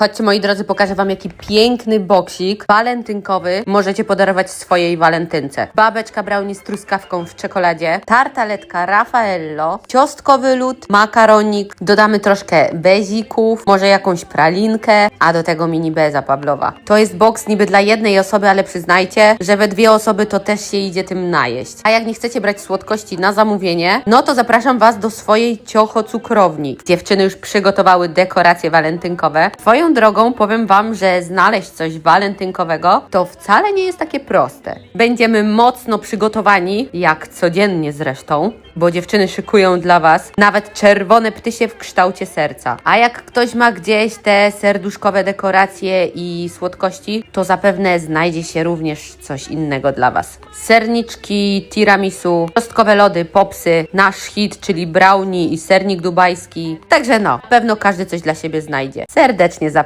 Chodźcie moi drodzy, pokażę wam jaki piękny boksik walentynkowy możecie podarować swojej walentynce. Babeczka brownie z truskawką w czekoladzie, tartaletka Raffaello, ciostkowy lód, makaronik, dodamy troszkę bezików, może jakąś pralinkę, a do tego mini beza Pawlowa. To jest boks niby dla jednej osoby, ale przyznajcie, że we dwie osoby to też się idzie tym najeść. A jak nie chcecie brać słodkości na zamówienie, no to zapraszam Was do swojej ciocho cukrowni. Dziewczyny już przygotowały dekoracje walentynkowe. Drogą powiem Wam, że znaleźć coś walentynkowego to wcale nie jest takie proste. Będziemy mocno przygotowani, jak codziennie zresztą, bo dziewczyny szykują dla Was nawet czerwone ptysie w kształcie serca. A jak ktoś ma gdzieś te serduszkowe dekoracje i słodkości, to zapewne znajdzie się również coś innego dla Was. Serniczki, tiramisu, kostkowe lody, popsy, nasz hit, czyli brownie i sernik dubajski. Także no, pewno każdy coś dla siebie znajdzie. Serdecznie zapraszam.